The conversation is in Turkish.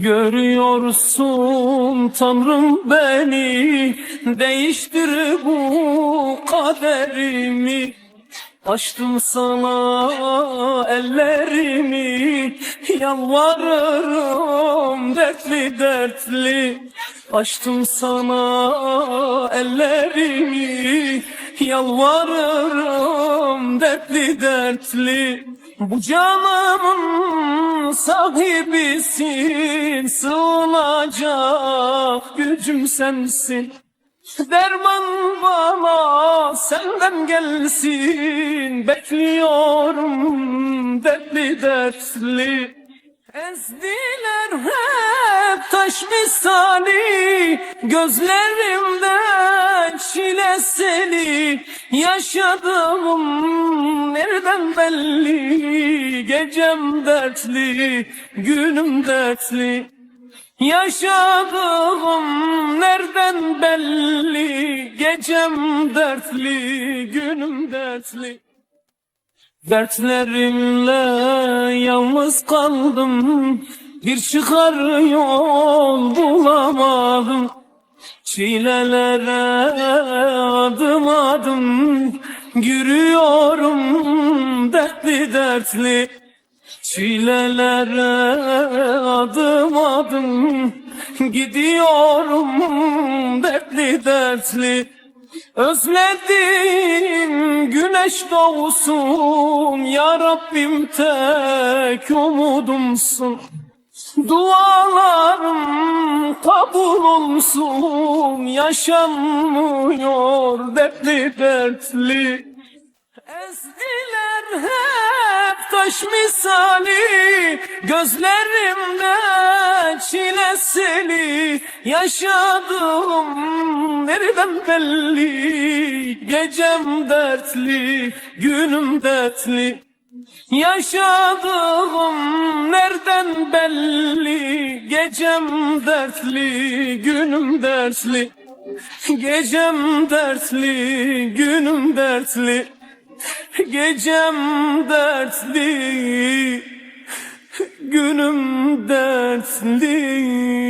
Görüyorsun Tanrım beni Değiştir bu kaderimi. Açtım sana ellerimi Yalvarırım dertli dertli. Açtım sana ellerimi Yalvarırım dertli dertli. Bu canımın sahibisin Sığınacak gücüm sensin. Derman bana senden gelsin. Bekliyorum dertli dertli. Ezdiler hep taş misali. Gözlerimden çile seni Yaşadığım nereden belli? Gecem dertli, günüm dertli Yaşadığım nereden belli Gecem dertli, günüm dertli. Dertlerimle yalnız kaldım Bir çıkar yol bulamadım. Çilelere adım adım Yürüyorum dertli dertli Çilelere adım adım gidiyorum dertli dertli. Özledim güneş doğsun ya Rabbim tek umudumsun. Dualarım kabul olsun yaşanmıyor dertli dertli. Ezdiler hep taş misali Gözlerimde çilesini Yaşadığım nereden belli Gecem dertli, günüm dertli. Yaşadığım nereden belli Gecem dertli, günüm dertli. Gecem dertli, günüm dertli Gecem dertli, günüm dertli